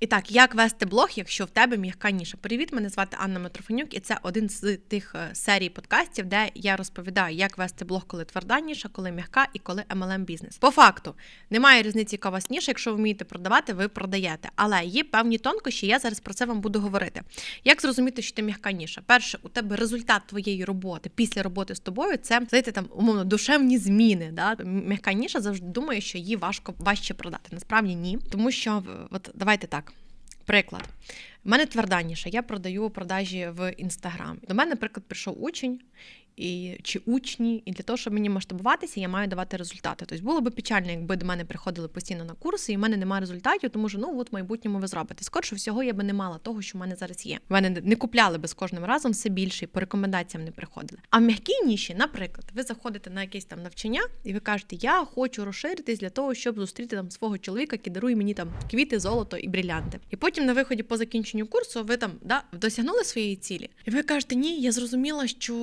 І так, як вести блог, якщо в тебе м'яка ніша? Привіт, мене звати Анна Митрофанюк, і це один з тих е, серій подкастів, де я розповідаю, як вести блог, коли тверда ніша, коли м'яка і коли MLM бізнес. По факту немає різниці, яка вас ніша. Якщо ви вмієте продавати, ви продаєте. Але є певні тонкощі. Я зараз про це вам буду говорити. Як зрозуміти, що ти м'яка ніша? Перше, у тебе результат твоєї роботи після роботи з тобою це знаєте, там умовно душевні зміни. Да? М'яка ніша завжди думає, що її важко важче продати. Насправді ні, тому що от давайте так. Приклад. У мене тверда я продаю продажі в інстаграм. До мене, наприклад, прийшов учень і, чи учні, і для того, щоб мені масштабуватися, я маю давати результати. Тобто було б печально, якби до мене приходили постійно на курси, і в мене немає результатів, тому що ну от в майбутньому ви зробите. Скорше всього, я би не мала того, що в мене зараз є. В мене не купляли би з кожним разом все більше, і по рекомендаціям не приходили. А в м'якій ніші, наприклад, ви заходите на якесь там навчання, і ви кажете, я хочу розширитись для того, щоб зустріти там свого чоловіка, який дарує мені там квіти, золото і брілянти. І потім на виході по закінченню курсу ви там да, досягнули своєї цілі, і ви кажете, ні, я зрозуміла, що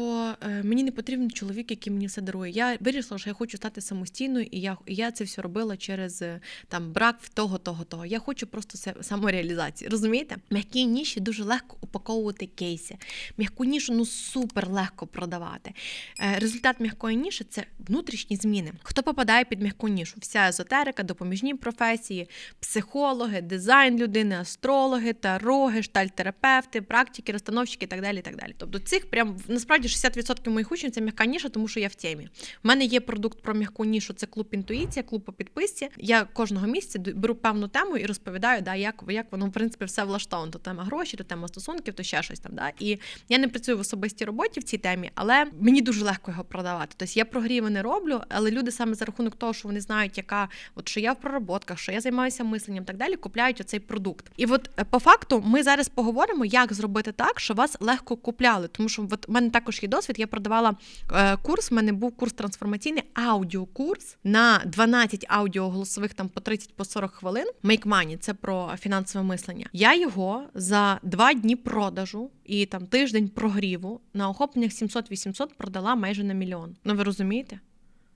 е, мені не потрібен чоловік, який мені все дарує. Я вирішила, що я хочу стати самостійною, і я і я це все робила через е, там брак в того, того, того. Я хочу просто самореалізації. Розумієте? М'які ніші дуже легко упаковувати кейси. М'яку нішу ну супер легко продавати. Е, результат м'якої ніші це внутрішні зміни. Хто попадає під м'яку нішу? Вся езотерика, допоміжні професії, психологи, дизайн людини, астрологи, таро, гештальтерапевти, практики, розстановщики і так далі. І так далі. Тобто цих прям насправді 60% моїх учнів це м'яка ніша, тому що я в темі. У мене є продукт про м'яку нішу, це клуб інтуїція, клуб по підписці. Я кожного місяця беру певну тему і розповідаю, да, як як воно в принципі все влаштовано. То тема гроші, то тема стосунків, то ще щось там. Да. І я не працюю в особистій роботі в цій темі, але мені дуже легко його продавати. Тобто я прогріви не роблю, але люди саме за рахунок того, що вони знають, яка от що я в пророботках, що я займаюся мисленням, так далі, купляють оцей продукт. І от е, по факту ми зараз поговоримо, як зробити так, що вас легко купляли. Тому що от в мене також є досвід. Я продавала е, курс. У мене був курс трансформаційний аудіокурс на 12 аудіоголосових там по 30 по 40 хвилин. Make Money – це про фінансове мислення. Я його за два дні продажу і там тиждень прогріву на охопленнях 700-800 продала майже на мільйон. Ну ви розумієте?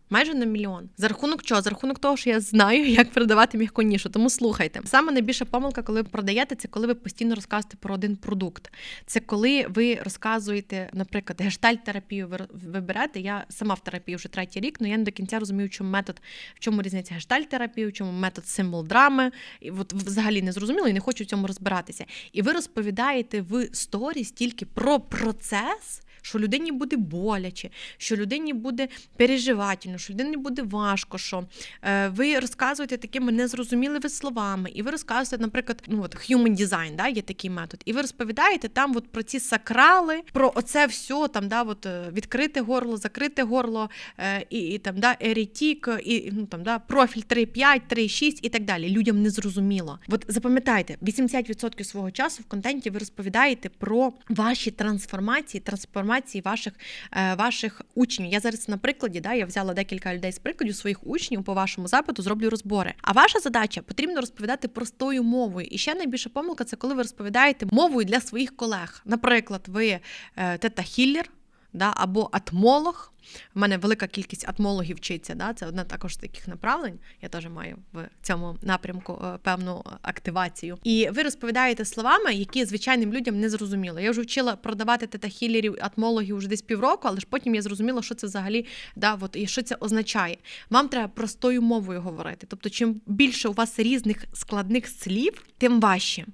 Майже на мільйон. За рахунок чого? За рахунок того, що я знаю, як продавати м'яку нішу. Тому слухайте. Саме найбільша помилка, коли ви продаєте, це коли ви постійно розказуєте про один продукт. Це коли ви розказуєте, наприклад, гештальт-терапію ви виберете. Я сама в терапії вже третій рік, але я не до кінця розумію, в чому метод, в чому різниця гештальт-терапії, в чому метод символ драми. І от взагалі не зрозуміло і не хочу в цьому розбиратися. І ви розповідаєте в сторіс тільки про процес що людині буде боляче, що людині буде переживательно, що людині буде важко. що е, Ви розказуєте такими незрозумілими словами, і ви розказуєте, наприклад, ну от human design, да, є такий метод, і ви розповідаєте там от про ці сакрали, про оце все, там, да, от, е, відкрите горло, закрите горло, е, і, і там да, ерітік, і ну, там, да, профіль 3.5, 3.6 і так далі. Людям не зрозуміло. От запам'ятайте, 80% свого часу в контенті ви розповідаєте про ваші трансформації, трансформації інформації ваших е, ваших учнів. Я зараз на прикладі, да, я взяла декілька людей з прикладів своїх учнів по вашому запиту, зроблю розбори. А ваша задача потрібно розповідати простою мовою. І ще найбільша помилка це коли ви розповідаєте мовою для своїх колег. Наприклад, ви е, тета Хіллер да, або атмолог. У мене велика кількість атмологів вчиться. Да? Це одне також з таких направлень. Я теж маю в цьому напрямку е, певну активацію. І ви розповідаєте словами, які звичайним людям не зрозуміло. Я вже вчила продавати тетахілерів, атмологів вже десь півроку, але ж потім я зрозуміла, що це взагалі да, от, і що це означає. Вам треба простою мовою говорити. Тобто, чим більше у вас різних складних слів, тим важче.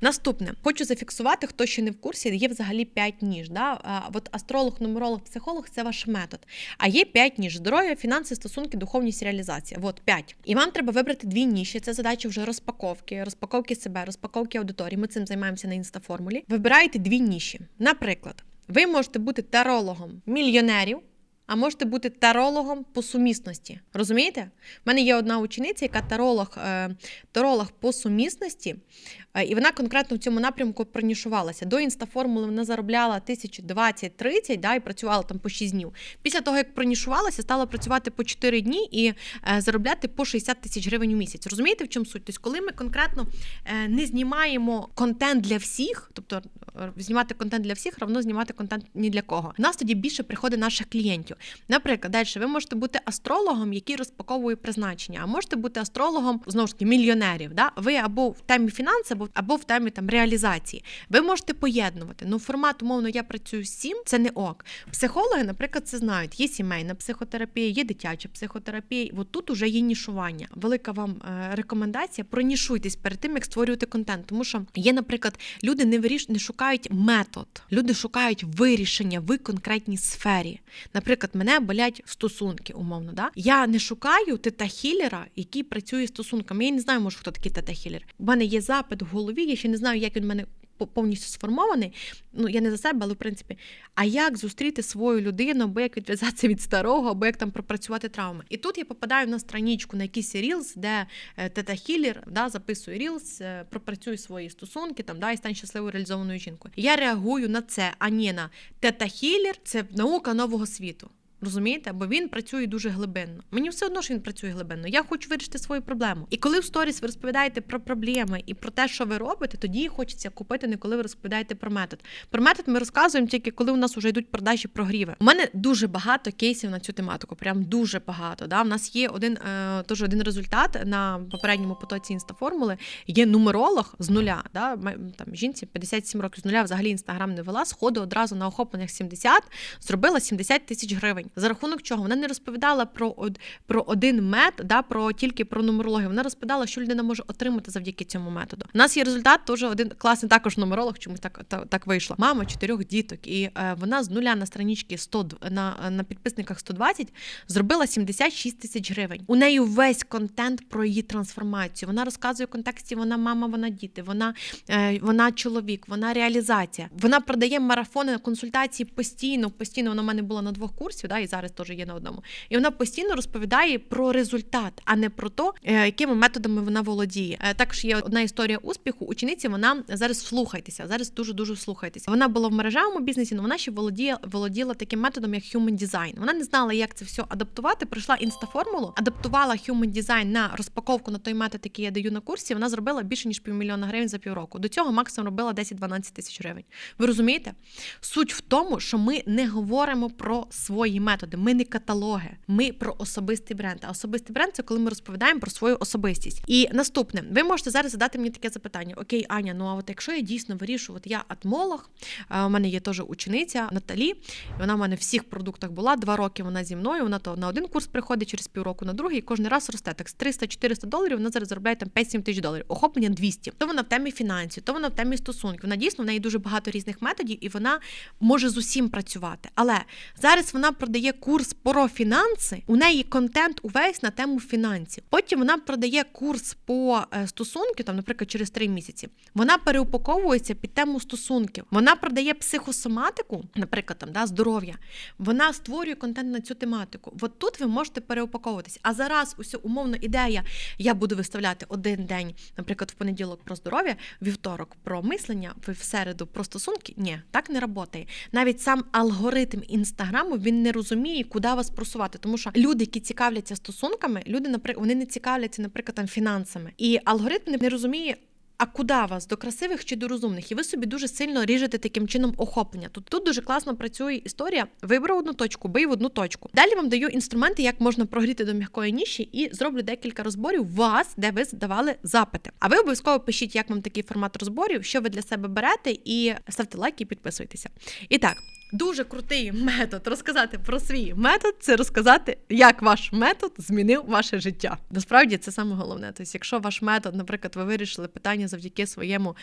Наступне, хочу зафіксувати, хто ще не в курсі, є взагалі 5 ніж. Да? От Астролог, нумеролог, психолог це ваш метод метод. А є 5 ніж: здоров'я, фінанси, стосунки, духовність, реалізація. От 5. І вам треба вибрати дві ніші. Це задача вже розпаковки, розпаковки себе, розпаковки аудиторії. Ми цим займаємося на інстаформулі. Вибирайте дві ніші. Наприклад, ви можете бути тарологом мільйонерів. А можете бути тарологом по сумісності. Розумієте? У мене є одна учениця, яка таролог е, таролог по сумісності, е, і вона конкретно в цьому напрямку пронішувалася. До інстаформули вона заробляла 1020-30 да, і працювала там по 6 днів. Після того, як пронішувалася, стала працювати по 4 дні і е, заробляти по 60 тисяч гривень у місяць. Розумієте, в чому суть? Тобто, коли ми конкретно не знімаємо контент для всіх, тобто знімати контент для всіх, равно знімати контент ні для кого. У нас тоді більше приходить наших клієнтів. Варіантів. Наприклад, далі ви можете бути астрологом, який розпаковує призначення, а можете бути астрологом знову ж таки мільйонерів. Да? Ви або в темі фінансів, або, або в темі там реалізації. Ви можете поєднувати. Ну, формат, умовно, я працюю з сім, це не ок. Психологи, наприклад, це знають. Є сімейна психотерапія, є дитяча психотерапія. От тут уже є нішування. Велика вам е, рекомендація. Пронішуйтесь перед тим, як створювати контент. Тому що є, наприклад, люди не виріш... не шукають метод, люди шукають вирішення в конкретній сфері. Наприклад, мене болять стосунки, умовно. Да? Я не шукаю тета хілера, який працює стосунками. Я не знаю, може, хто такий тета хілер. У мене є запит в голові, я ще не знаю, як він мене повністю сформований. Ну я не за себе, але в принципі, а як зустріти свою людину, або як відв'язатися від старого, або як там пропрацювати травми. І тут я попадаю на страничку, на якийсь рілс, де тета Хіллер да, записує рілс, е, пропрацює свої стосунки там, да, і стане щасливою реалізованою жінкою. Я реагую на це, а не на тета Хіллер – це наука нового світу. Розумієте? Бо він працює дуже глибинно. Мені все одно що він працює глибинно. Я хочу вирішити свою проблему. І коли в сторіс ви розповідаєте про проблеми і про те, що ви робите, тоді хочеться купити не коли ви розповідаєте про метод. Про метод ми розказуємо тільки коли у нас вже йдуть продажі прогріви. У мене дуже багато кейсів на цю тематику. Прям дуже багато. Да? У нас є один е, теж один результат на попередньому потоці інстаформули. Є нумеролог з нуля. Да? Там жінці 57 років з нуля взагалі інстаграм не вела. Сходу одразу на охопленнях 70, зробила 70 тисяч гривень. За рахунок чого вона не розповідала про про один мет, да, про тільки про нумерологію. Вона розповідала, що людина може отримати завдяки цьому методу. У нас є результат, теж один класний також нумеролог, чомусь так так, так вийшло. Мама чотирьох діток, і е, вона з нуля на страничці 100, на, на підписниках 120 зробила 76 тисяч гривень. У неї весь контент про її трансформацію. Вона розказує в контексті: вона мама, вона діти, вона, е, вона чоловік, вона реалізація. Вона продає марафони консультації постійно. Постійно вона в мене була на двох курсів, да, і зараз теж є на одному. І вона постійно розповідає про результат, а не про те, якими методами вона володіє. Е, також є одна історія успіху. Учениці вона зараз слухайтеся, зараз дуже дуже слухайтеся. Вона була в мережевому бізнесі, але вона ще володіла володіла таким методом, як human design. Вона не знала, як це все адаптувати. Пройшла інстаформулу, адаптувала human design на розпаковку на той метод, який я даю на курсі. Вона зробила більше ніж півмільйона гривень за півроку. До цього максимум робила 10-12 тисяч гривень. Ви розумієте? Суть в тому, що ми не говоримо про свої методи методи, ми не каталоги, ми про особистий бренд. А особистий бренд це коли ми розповідаємо про свою особистість. І наступне, ви можете зараз задати мені таке запитання: Окей, Аня, ну а от якщо я дійсно вирішу, от я атмолог, у мене є теж учениця Наталі, і вона в мене в всіх продуктах була два роки. Вона зі мною. Вона то на один курс приходить через півроку, на другий і кожен раз росте. Так з 300-400 доларів вона зараз заробляє там 5-7 тисяч доларів. Охоплення 200. То вона в темі фінансів, то вона в темі стосунків. Вона дійсно в неї дуже багато різних методів, і вона може з усім працювати. Але зараз вона продає курс про фінанси, у неї контент увесь на тему фінансів. Потім вона продає курс по е, стосунки, там, наприклад, через три місяці. Вона переупаковується під тему стосунків. Вона продає психосоматику, наприклад, там да, здоров'я. Вона створює контент на цю тематику. От тут ви можете переупаковуватись. А зараз уся умовно ідея, я буду виставляти один день, наприклад, в понеділок про здоров'я, вівторок про мислення, в середу про стосунки. Ні, так не працює. Навіть сам алгоритм інстаграму він не розуміє розуміє, куди вас просувати. Тому що люди, які цікавляться стосунками, люди, наприклад, вони не цікавляться, наприклад, там фінансами. І алгоритм не розуміє. А куди вас до красивих чи до розумних? І ви собі дуже сильно ріжете таким чином охоплення. Тут тут дуже класно працює історія. Вибрав одну точку, бий в одну точку. Далі вам даю інструменти, як можна прогріти до м'якої ніші, і зроблю декілька розборів вас, де ви здавали запити. А ви обов'язково пишіть, як вам такий формат розборів, що ви для себе берете, і ставте лайки і підписуйтеся. І так. Дуже крутий метод розказати про свій метод це розказати, як ваш метод змінив ваше життя. Насправді це саме головне. Тобто, якщо ваш метод, наприклад, ви вирішили питання завдяки своєму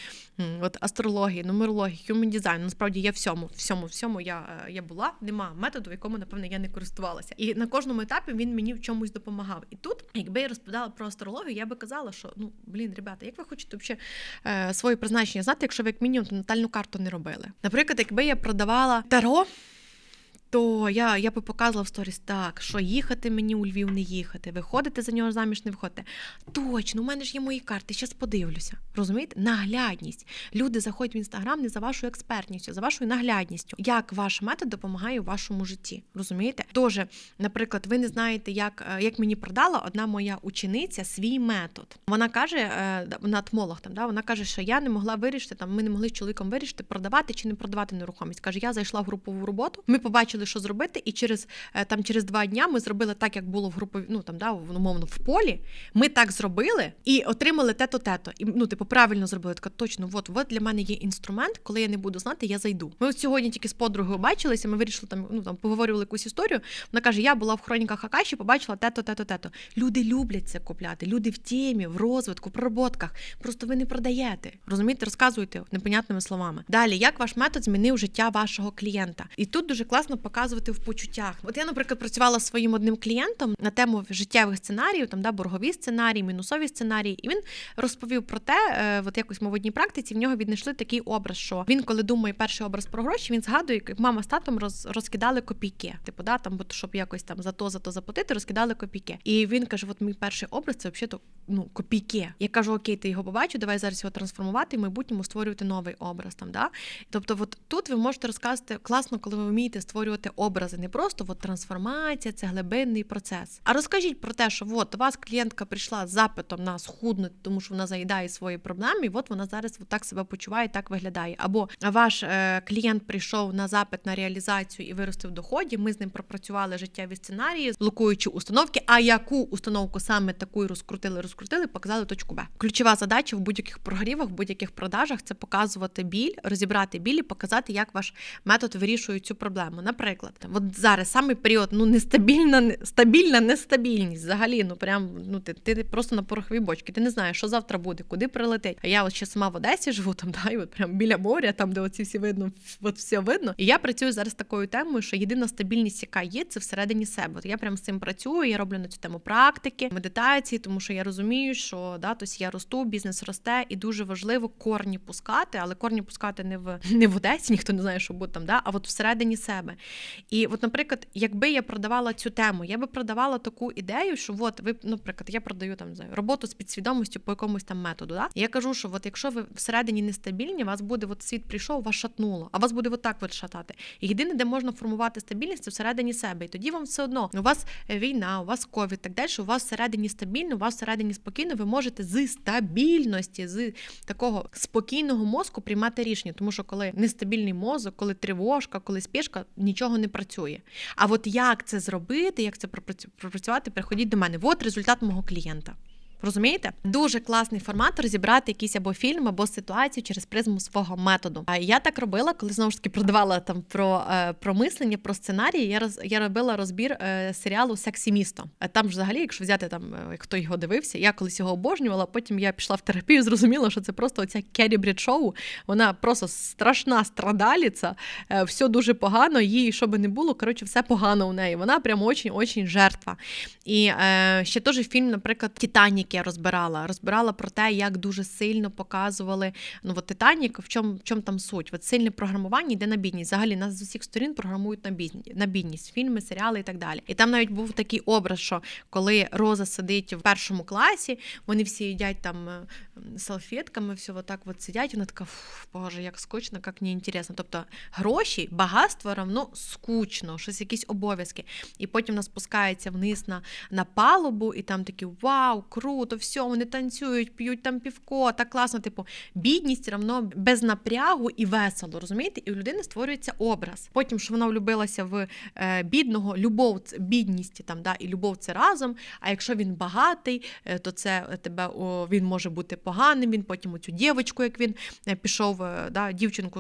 от астрології, нумерології, human design, насправді я всьому, всьому, всьому я я була. Нема методу, якому, напевно, я не користувалася. І на кожному етапі він мені в чомусь допомагав. І тут, якби я розповідала про астрологію, я би казала, що ну блін, ребята, як ви хочете взагалі е, своє призначення знати, якщо ви як мінімум натальну карту не робили? Наприклад, якби я продавала der òg. То я я би показувала в сторіс так, що їхати мені у Львів не їхати, виходити за нього заміж, не виходити. Точно, у мене ж є мої карти, зараз подивлюся. Розумієте? Наглядність. Люди заходять в інстаграм не за вашою експертністю, за вашою наглядністю. Як ваш метод допомагає у вашому житті? Розумієте? Тож, наприклад, ви не знаєте, як е, як мені продала одна моя учениця свій метод. Вона каже, е, вона тмолог там, да, вона каже, що я не могла вирішити, там ми не могли з чоловіком вирішити, продавати чи не продавати нерухомість. Каже, я зайшла в групову роботу. Ми побачили побачили, що зробити, і через е, там через два дня ми зробили так, як було в групові, ну там да, умовно в полі. Ми так зробили і отримали те-то, те-то. І ну, типу, правильно зробили. Така точно, от, от для мене є інструмент, коли я не буду знати, я зайду. Ми от сьогодні тільки з подругою бачилися. Ми вирішили там, ну там поговорювали якусь історію. Вона каже: Я була в хроніках Акаші, побачила те-то, те-то, те-то. Люди люблять це купляти. Люди в темі, в розвитку, в пророботках. Просто ви не продаєте. Розумієте, розказуєте непонятними словами. Далі, як ваш метод змінив життя вашого клієнта? І тут дуже класно показувати в почуттях. От я, наприклад, працювала з своїм одним клієнтом на тему життєвих сценаріїв, там да боргові сценарії, мінусові сценарії. І він розповів про те, е, от якось ми в одній практиці в нього віднайшли такий образ, що він, коли думає перший образ про гроші, він згадує, як мама з татом роз, розкидали копійки. Типу, да, там, щоб якось там за то, за то заплатити, розкидали копійки. І він каже: От мій перший образ це взагалі ну, копійки. Я кажу, окей, ти його побачив, давай зараз його трансформувати і в майбутньому створювати новий образ. Там, да? Тобто, от тут ви можете розказати класно, коли ви вмієте створювати образи, не просто от трансформація, це глибинний процес. А розкажіть про те, що от у вас клієнтка прийшла з запитом на схуднути, тому що вона заїдає свої проблеми, і от вона зараз так себе почуває, так виглядає. Або ваш е, клієнт прийшов на запит на реалізацію і виростив доході. Ми з ним пропрацювали життєві сценарії, блокуючи установки. А яку установку саме таку розкрутили, розкрутили, показали точку Б. Ключова задача в будь-яких прогрівах, в будь-яких продажах це показувати біль, розібрати біль і показати, як ваш метод вирішує цю проблему. Наприклад, от зараз саме період ну нестабільна, стабільна нестабільність. Взагалі, ну прям ну ти, ти просто на пороховій бочці. Ти не знаєш, що завтра буде, куди прилетить. А я от ще сама в Одесі живу там, да, і от прям біля моря, там де оці всі видно, от все видно. І я працюю зараз такою темою, що єдина стабільність, яка є, це всередині себе. От я прям з цим працюю. Я роблю на цю тему практики, медитації, тому що я розумію, що да, тобто я росту, бізнес росте, і дуже важливо корні пускати, але корні пускати не в не в Одесі, ніхто не знає, що буде там, да, а от всередині себе. І от, наприклад, якби я продавала цю тему, я би продавала таку ідею, що от ви, наприклад, я продаю там знаю, роботу з підсвідомістю по якомусь там методу. Да? Я кажу, що от якщо ви всередині нестабільні, вас буде от світ прийшов, вас шатнуло, а вас буде от так от шатати. І єдине, де можна формувати стабільність, це всередині себе. І тоді вам все одно у вас війна, у вас ковід, так далі, у вас всередині стабільно, у вас всередині спокійно, ви можете з стабільності, з такого спокійного мозку приймати рішення, тому що коли нестабільний мозок, коли тривожка, коли спішка, нічого не працює. А от як це зробити, як це пропрацювати, приходіть до мене. От результат мого клієнта. Розумієте? Дуже класний формат розібрати якийсь або фільм, або ситуацію через призму свого методу. А я так робила, коли знову ж таки продавала там про е, про мислення, про сценарії. Я роз я робила розбір е, серіалу Сексі місто. Е, там, взагалі, якщо взяти там, хто його дивився, я колись його обожнювала. Потім я пішла в терапію, зрозуміла, що це просто оця Керрі Брід шоу. Вона просто страшна страдаліця, все дуже погано. Їй що би не було, коротше, все погано у неї. Вона прямо очень-очень жертва. І е, ще теж фільм, наприклад, Титанік я розбирала. Розбирала про те, як дуже сильно показували ну от Титанік, в чому в чому там суть. От сильне програмування йде на бідність. Взагалі нас з усіх сторін програмують на бідність, на бідність, фільми, серіали і так далі. І там навіть був такий образ, що коли Роза сидить в першому класі, вони всі їдять там е, салфетками, все отак от сидять. Вона така, боже, як скучно, як неінтересно. Тобто гроші, багатство равно скучно, щось якісь обов'язки. І потім вона спускається вниз на, на палубу, і там такі вау, круто круто, все, вони танцюють, п'ють там півко, так класно. Типу, бідність равно без напрягу і весело, розумієте? І у людини створюється образ. Потім що вона влюбилася в е, бідного, любов, бідність там, да, і любов це разом. А якщо він багатий, е, то це тебе о, він може бути поганим. Він потім оцю дівочку, як він е, пішов, да, дівчинку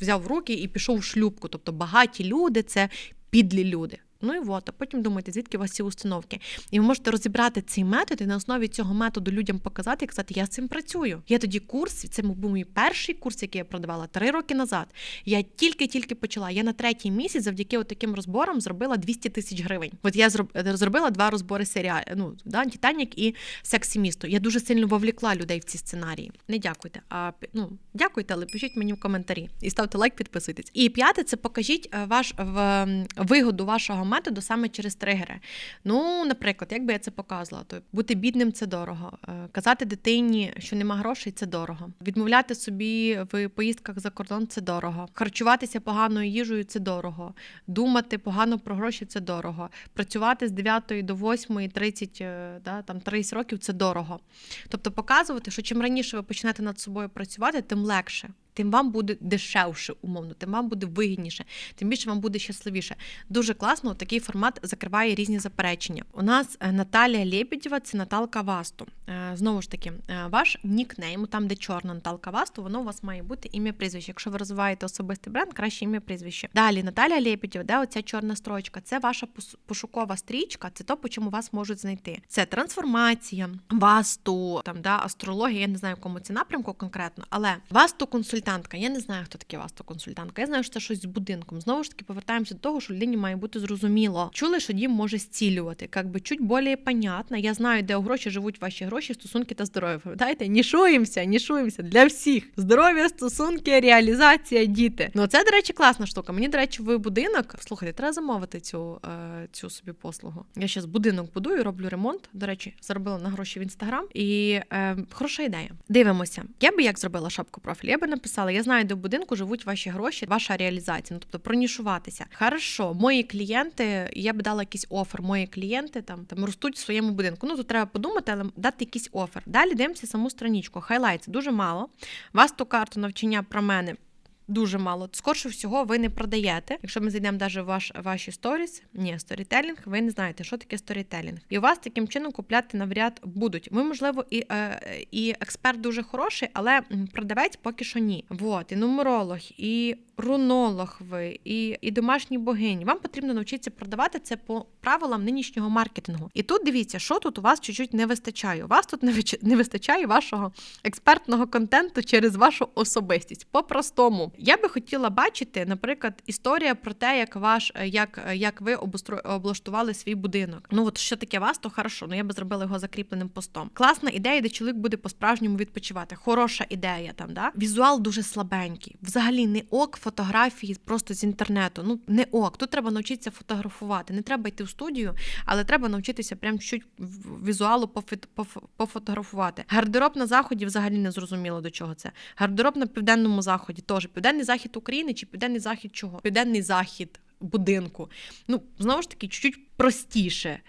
взяв в руки і пішов в шлюбку. Тобто багаті люди це підлі люди. Ну і от, а потім думаєте, звідки у вас ці установки. І ви можете розібрати цей метод і на основі цього методу людям показати і казати, я з цим працюю. Я тоді курс, це був мій перший курс, який я продавала три роки назад. Я тільки-тільки почала. Я на третій місяць завдяки таким розборам зробила 200 тисяч гривень. От я зробила два розбори серіалу, ну, да, Титанік і Сексі місто. Я дуже сильно вовлікла людей в ці сценарії. Не дякуйте, а ну дякуйте, але пишіть мені в коментарі і ставте лайк, підписуйтесь. І п'яте, це покажіть е, ваш в вигоду вашого методу саме через тригери. Ну, наприклад, як би я це показувала, то бути бідним це дорого. Е, казати дитині, що нема грошей, це дорого. Відмовляти собі в поїздках за кордон це дорого. Харчуватися поганою їжею це дорого. Думати погано про гроші це дорого. Працювати з 9 до 8, 30, е, да, там 30 років це дорого. Тобто показувати, що чим раніше ви почнете над собою працювати, тим легше. Тим вам буде дешевше, умовно, тим вам буде вигідніше, тим більше вам буде щасливіше. Дуже класно такий формат закриває різні заперечення. У нас е, Наталія Лєпідєва, це Наталка Васту. Е, Знову ж таки, е, ваш нікнейм, там, де чорна Наталка Васту, воно у вас має бути ім'я прізвище. Якщо ви розвиваєте особистий бренд, краще ім'я прізвище. Далі Наталія Лєпідєва, де оця чорна строчка, це ваша пошукова стрічка, це то, по чому вас можуть знайти. Це трансформація, васту, там да, астрологія. Я не знаю, в якому це напрямку конкретно, але васту консультантка. Я не знаю, хто таке васту консультантка. Я знаю, що це щось з будинком. Знову ж таки, повертаємося до того, що людині має бути зрозуміло. Чули, що дім може зцілювати. Як би чуть більш понятно. Я знаю, де у гроші живуть ваші гроші, стосунки та здоров'я. Пам'ятаєте? Нішуємося, нішуємося для всіх. Здоров'я, стосунки, реалізація, діти. Ну це, до речі, класна штука. Мені, до речі, в будинок. Слухайте, треба замовити цю, е, цю собі послугу. Я зараз будинок будую, роблю ремонт. До речі, заробила на гроші в інстаграм. І е, хороша ідея. Дивимося. Я би як зробила шапку профіль. Я би написала: я знаю, де в будинку живуть ваші гроші, ваша реалізація. Ну тобто пронішуватися. Хорошо, мої клієнти, я б дала якийсь офер. Мої клієнти там там ростуть в своєму будинку. Ну тут треба подумати, але дати якийсь офер. Далі дивимося саму страничку. Хайлайтс дуже мало. Вас ту карту навчання про мене. Дуже мало. Скорше всього, ви не продаєте. Якщо ми зайдемо навіть в ваш, ваші сторіс, ні, сторітелінг, ви не знаєте, що таке сторітелінг. І у вас таким чином купляти навряд будуть. Ви, можливо, і е, і експерт дуже хороший, але продавець поки що ні. Вот, і нумеролог, і рунолог ви, і, і домашні богині. Вам потрібно навчитися продавати це по правилам нинішнього маркетингу. І тут дивіться, що тут у вас чуть-чуть не вистачає. У вас тут не вистачає вашого експертного контенту через вашу особистість. По-простому, я би хотіла бачити, наприклад, історія про те, як ваш як, як ви облаштували свій будинок. Ну от що таке вас, то хорошо. Ну я би зробила його закріпленим постом. Класна ідея, де чоловік буде по-справжньому відпочивати. Хороша ідея там, да? Візуал дуже слабенький. Взагалі не ок фотографії просто з інтернету. Ну не ок. Тут треба навчитися фотографувати. Не треба йти в студію, але треба навчитися прям чуть візуалу пофотографувати. Гардероб на заході взагалі не зрозуміло до чого це. Гардероб на південному заході теж південний захід України чи південний захід чого? Південний захід будинку. Ну, знову ж таки, чуть-чуть простіше.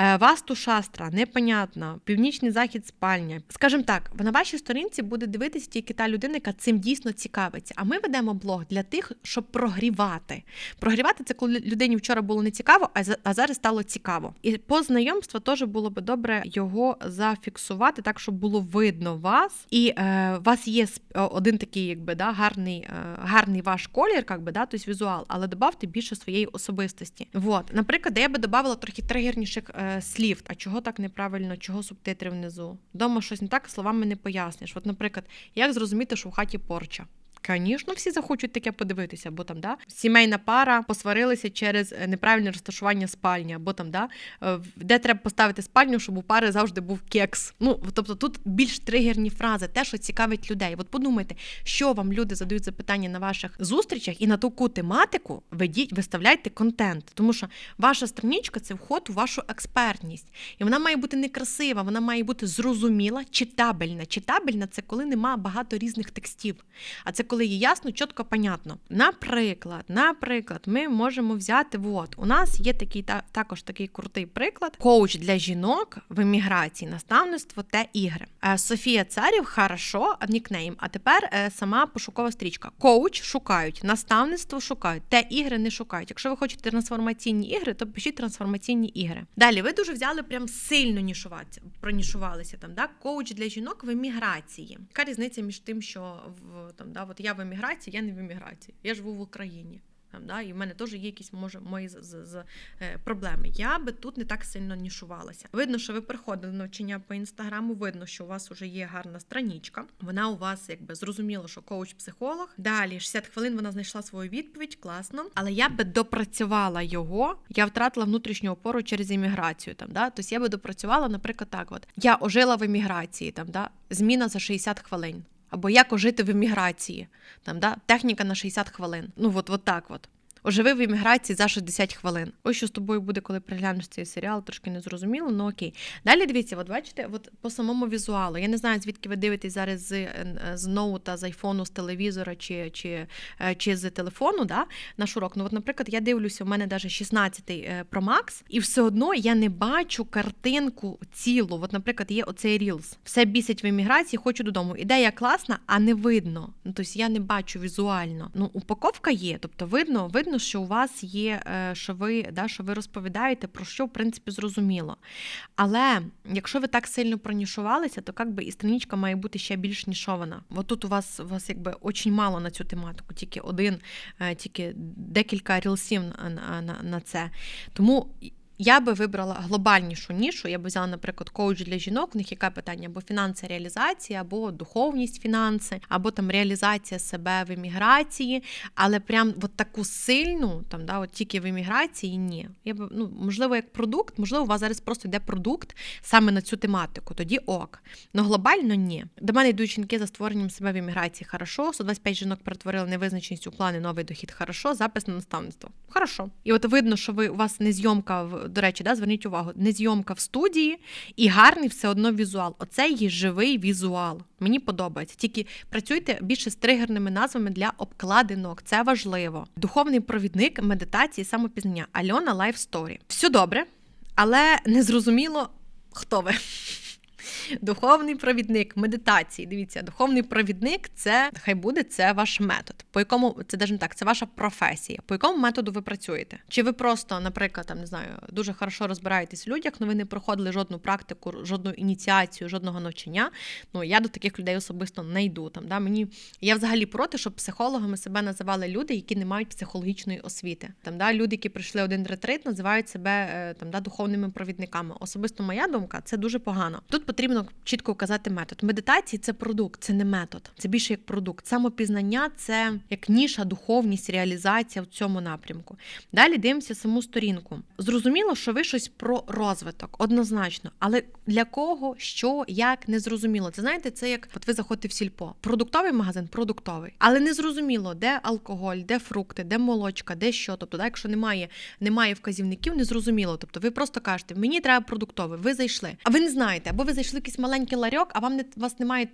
Е, Васту шастра, непонятно, північний захід спальня. Скажімо так, на вашій сторінці буде дивитися тільки та людина, яка цим дійсно цікавиться. А ми ведемо блог для тих, щоб прогрівати. Прогрівати це коли людині вчора було не цікаво, а за- а зараз стало цікаво. І по знайомству теж було би добре його зафіксувати, так щоб було видно вас. І е, вас є один такий, якби да, гарний, е, гарний ваш колір, як би, да, тобто візуал, але додавте більше своєї особистості. Вот. Наприклад, я би додавала трохи тригерніших е, слів. А чого так неправильно, чого субтитри внизу? Дома щось не так, словами не поясниш. От, наприклад, як зрозуміти, що в хаті порча? Звісно, всі захочуть таке подивитися, бо там да сімейна пара посварилися через е, неправильне розташування спальні, або там да е, де треба поставити спальню, щоб у пари завжди був кекс. Ну тобто тут більш тригерні фрази, те, що цікавить людей. От подумайте, що вам люди задають запитання на ваших зустрічах, і на таку тематику ведіть, виставляйте контент, тому що ваша страничка це вход у вашу експертність, і вона має бути не красива, вона має бути зрозуміла, читабельна. Читабельна це коли нема багато різних текстів. А це коли є ясно, чітко, понятно. Наприклад, наприклад, ми можемо взяти. От у нас є такий та також такий крутий приклад: коуч для жінок в еміграції, наставництво та ігри. Е, Софія Царів, хорошо, нікнейм. А тепер е, сама пошукова стрічка. Коуч шукають, наставництво шукають, те ігри не шукають. Якщо ви хочете трансформаційні ігри, то пишіть трансформаційні ігри. Далі ви дуже взяли прям сильно нішуватися, пронішувалися там. Да? Коуч для жінок в еміграції. Яка різниця між тим, що в там, да, от я в еміграції, я не в еміграції. Я живу в Україні. Там, да, і в мене теж є якісь може мої з, з, з, е, проблеми. Я би тут не так сильно нішувалася. Видно, що ви приходили на навчання по інстаграму. Видно, що у вас вже є гарна страничка. Вона у вас якби зрозуміло, що коуч-психолог. Далі 60 хвилин вона знайшла свою відповідь, класно. Але я би допрацювала його. Я втратила внутрішню опору через імміграцію. Там да, тобто я би допрацювала, наприклад, так: от я ожила в еміграції, там да зміна за 60 хвилин. Або як ожити в еміграції, там да техніка на 60 хвилин. Ну от, от так от. Оживи в імміграції за 60 хвилин. Ось що з тобою буде, коли приглянеш цей серіал, трошки незрозуміло, ну окей. Далі дивіться, от бачите, от по самому візуалу. Я не знаю, звідки ви дивитесь зараз з, з ноута, з айфону, з телевізора чи чи, е, чи з телефону да, наш урок. Ну, от, наприклад, я дивлюся, у мене навіть 16-й е, Pro Max, і все одно я не бачу картинку цілу. От, наприклад, є оцей Reels. Все бісить в імміграції, хочу додому. Ідея класна, а не видно. Ну, Тобто я не бачу візуально. Ну, упаковка є, тобто видно, видно, що у вас є, що ви да, що ви розповідаєте, про що в принципі зрозуміло. Але якщо ви так сильно пронішувалися, то якби і страничка має бути ще більш нішована. От тут у вас у вас якби очень мало на цю тематику, тільки один, е, тільки декілька рілсів на, на, на це. Тому я би вибрала глобальнішу нішу. Я би взяла, наприклад, коуч для жінок. У них яке питання або фінанси реалізації, або духовність фінанси, або там реалізація себе в еміграції, але прям от таку сильну, там да, от тільки в еміграції, ні. Я б, ну, можливо, як продукт, можливо, у вас зараз просто йде продукт саме на цю тематику. Тоді ок. Ну глобально ні. До мене йдуть жінки за створенням себе в еміграції. Хорошо, 125 жінок перетворили невизначеність у плани новий дохід. Хорошо, запис на наставництво. Хорошо. І от видно, що ви у вас не зйомка в до речі, да, зверніть увагу, не зйомка в студії і гарний все одно візуал. Оце є живий візуал. Мені подобається. Тільки працюйте більше з тригерними назвами для обкладинок. Це важливо. Духовний провідник медитації, самопізнання. Альона Лайф Сторі. Все добре, але незрозуміло, хто ви. Духовний провідник медитації. Дивіться, духовний провідник це хай буде це ваш метод. По якому це навіть так, це ваша професія. По якому методу ви працюєте? Чи ви просто, наприклад, там не знаю, дуже хорошо розбираєтесь в людях, але ви не проходили жодну практику, жодну ініціацію, жодного навчання? Ну я до таких людей особисто не йду. Там да мені я взагалі проти, щоб психологами себе називали люди, які не мають психологічної освіти. Там да люди, які прийшли один ретрит, називають себе е, там да духовними провідниками. Особисто моя думка, це дуже погано. Тут потрібно чітко вказати метод. Медитації це продукт, це не метод, це більше як продукт. Самопізнання це як ніша, духовність, реалізація в цьому напрямку. Далі дивимося саму сторінку. Зрозуміло, що ви щось про розвиток, однозначно, але для кого, що, як не зрозуміло. Це знаєте, це як от ви заходите в сільпо. Продуктовий магазин, продуктовий, але не зрозуміло, де алкоголь, де фрукти, де молочка, де що. Тобто, да, якщо немає, немає вказівників, не зрозуміло. Тобто, ви просто кажете, мені треба продуктовий, ви зайшли, а ви не знаєте, або ви зайшли якийсь маленький ларьок, а вам не вас немає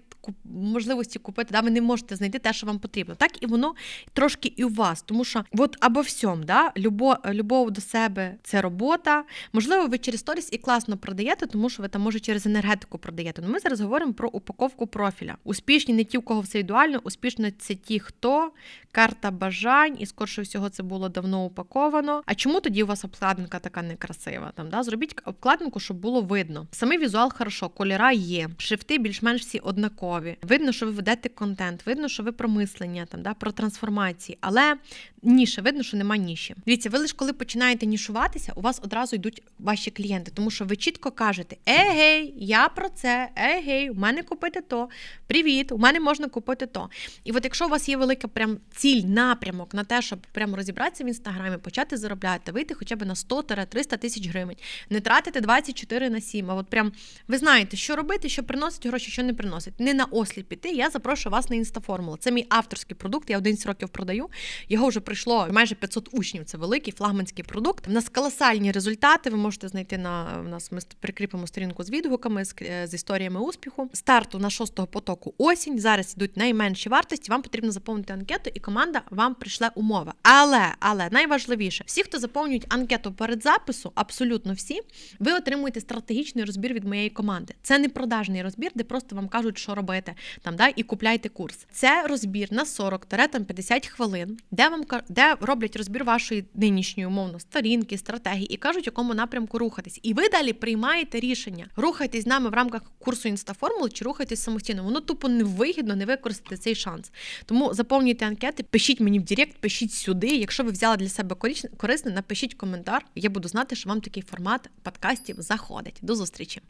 можливості купити, да, ви не можете знайти те, що вам потрібно. Так і воно трошки і у вас, тому що от або всьом, да, любов, любов до себе це робота. Можливо, ви через сторіс і класно продаєте, тому що ви там може через енергетику продаєте. Ну, Ми зараз говоримо про упаковку профіля. Успішні не ті, у кого все ідеально, успішно це ті, хто карта бажань, і скорше всього це було давно упаковано. А чому тоді у вас обкладинка така некрасива? Там да зробіть обкладинку, щоб було видно. Самий візуал хорошо, кольора є, шрифти більш-менш всі однакові. Видно, що ви ведете контент, видно, що ви про мислення, там да про трансформації, але ніше, видно, що нема ніші. Дивіться, ви лише коли починаєте нішуватися, у вас одразу йдуть ваші клієнти, тому що ви чітко кажете: Егей, я про це, егей, у мене купити то. Привіт, у мене можна купити то. І от якщо у вас є велика прям ціль, напрямок на те, щоб прям розібратися в інстаграмі, почати заробляти, вийти хоча б на 100-300 тисяч гривень, не тратити 24 на 7, а от прям ви знаєте, що робити, що приносить гроші, що не приносить. Не на ослід піти. Я запрошую вас на інстаформулу. Це мій авторський продукт. Я 11 років продаю. Його вже прийшло майже 500 учнів. Це великий флагманський продукт. У нас колосальні результати. Ви можете знайти на у нас. Ми прикріпимо сторінку з відгуками, з, з історіями успіху. Старту на шостого потоку осінь. Зараз йдуть найменші вартості. Вам потрібно заповнити анкету, і команда вам прийшла умови. Але але найважливіше, всі, хто заповнюють анкету перед запису, абсолютно всі, ви отримуєте стратегічний розбір від моєї команди. Це не продажний розбір, де просто вам кажуть, що робити там, да, і купляйте курс. Це розбір на 40-50 хвилин, де вам де роблять розбір вашої нинішньої умовно сторінки, стратегії і кажуть, якому напрямку рухатись. І ви далі приймаєте рішення, рухайтесь з нами в рамках курсу інстаформули чи рухайтесь самостійно. Воно тупо невигідно не використати цей шанс. Тому заповнюйте анкети, пишіть мені в Директ, пишіть сюди. Якщо ви взяли для себе корисне, напишіть коментар. Я буду знати, що вам такий формат подкастів заходить. До зустрічі.